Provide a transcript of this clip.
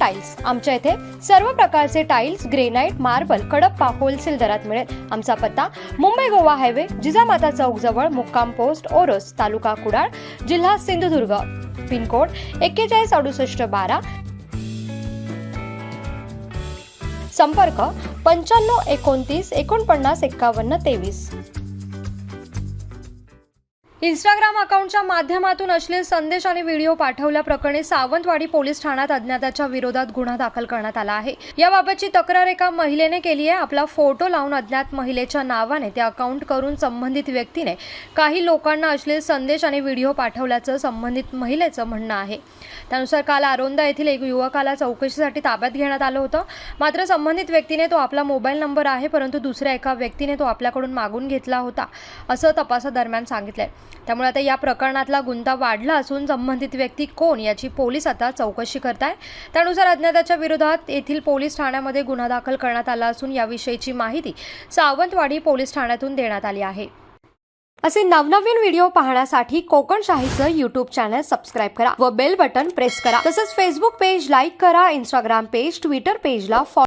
आमच्या इथे सर्व प्रकारचे tiles granite marble Kadappa wholesale दरात मिळेल. आमचा पत्ता मुंबई गोवा हायवे जिजामाता चौक जवळ मुक्काम पोस्ट ओरोस तालुका कुडाळ जिल्हा सिंधुदुर्ग. पिनकोड एक्केचाळीस अडुसष्ट बारा. संपर्क पंच्याण्णव एकोणतीस एकोणपन्नास एक्कावन्न तेवीस. इंस्टाग्राम अकाउंटच्या माध्यमातून अश्लील संदेश आणि व्हिडिओ पाठवल्याप्रकरणी सावंतवाडी पोलीस ठाण्यात अज्ञाताच्या विरोधात गुन्हा दाखल करण्यात आला आहे. याबाबतची तक्रार एका महिलेने केली आहे. आपला फोटो लावून अज्ञात महिलेच्या नावाने ते अकाउंट करून संबंधित व्यक्तीने काही लोकांना अश्लील संदेश आणि व्हिडिओ पाठवल्याचं संबंधित महिलेचं म्हणणं आहे. त्यानुसार काल आरोंदा येथील एक युवकाला चौकशीसाठी ताब्यात घेण्यात आलं होतं. मात्र संबंधित व्यक्तीने तो आपला मोबाईल नंबर आहे परंतु दुसऱ्या एका व्यक्तीने तो आपल्याकडून मागून घेतला होता असं तपासादरम्यान सांगितलंय. त्यामुळे आता या प्रकरणातला गुंता वाढला असून संबंधित व्यक्ती कोण याची पोलीस आता चौकशी करत आहे त्यानुसार अज्ञाताच्या विरोधात येथील पोलीस ठाण्यामध्ये गुन्हा दाखल करण्यात आला असून याविषयीची माहिती सावंतवाडी पोलीस ठाण्यातून देण्यात आली आहे. असे नवनवीन व्हिडिओ पाहण्यासाठी कोकणशाहीचं युट्यूब चॅनल सबस्क्राईब करा व बेल बटन प्रेस करा. तसंच फेसबुक पेज लाईक करा इंस्टाग्राम पेज ट्विटर पेजला फॉलो